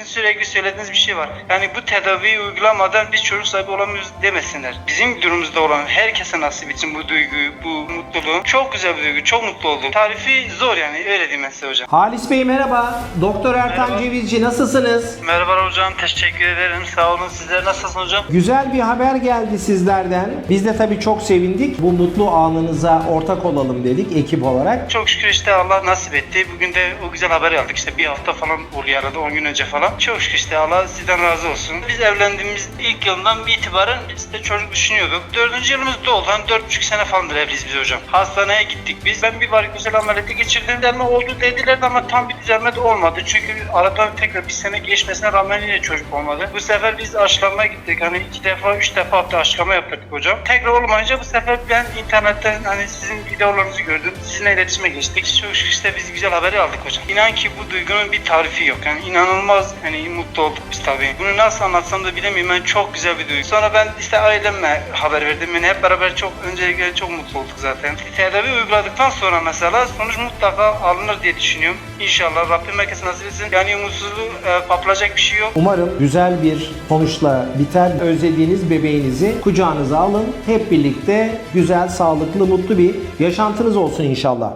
sizin sürekli söylediğiniz bir şey var. Yani bu tedaviyi uygulamadan biz çocuk sahibi olamıyoruz demesinler. Bizim durumumuzda olan herkese nasip için bu duyguyu, bu mutluluğu çok güzel bir duygu. Çok mutlu oldum. Tarifi zor yani öyle diyeyim ben size hocam. Halis Bey merhaba. Doktor Ertan Merhaba. Cevizci nasılsınız? Merhaba hocam. Teşekkür ederim. Sağ olun. Sizler nasılsınız hocam? Güzel bir haber geldi sizlerden. Biz de tabii çok sevindik. Bu mutlu anınıza ortak olalım dedik ekip olarak. Çok şükür işte Allah nasip etti. Bugün de o güzel haberi aldık. İşte bir hafta falan oluyor arada 10 gün önce falan. Çok şükür işte Allah sizden razı olsun. Biz evlendiğimiz ilk yıldan itibaren biz de çocuk düşünüyorduk. Dördüncü yılımız doldu. Hani dört buçuk sene falandır evliyiz biz hocam. Hastaneye gittik biz. Ben bir varikosel ameliyatı geçirdim. Düzelme oldu dediler de ama tam bir düzelme de olmadı. Çünkü aradan tekrar bir sene geçmesine rağmen yine çocuk olmadı. Bu sefer biz aşılamaya gittik. Hani iki defa, üç defa hatta aşılama yaptırdık hocam. Tekrar olmayınca bu sefer ben internetten hani sizin videolarınızı gördüm. Sizinle iletişime geçtik. Çok işte biz güzel haberi aldık hocam. İnan ki bu duygunun bir tarifi yok. Yani inanılmaz hani mutlu olduk biz tabii. Bunu nasıl anlatsam da bilemiyorum. Ben çok güzel bir duygu. Sonra ben işte aileme haber verdim. Yani hep beraber çok öncelikle çok mutlu olduk zaten. Tedavi uyguladıktan sonra mesela sonuç mutlaka alınır diye düşünüyorum. İnşallah Rabbim herkese nasip etsin. Yani umutsuzluğu e, patlayacak bir şey yok. Umarım güzel bir sonuçla biter. Özlediğiniz bebeğinizi kucağınıza alın. Hep birlikte güzel, sağlıklı, mutlu bir yaşantınız olsun inşallah.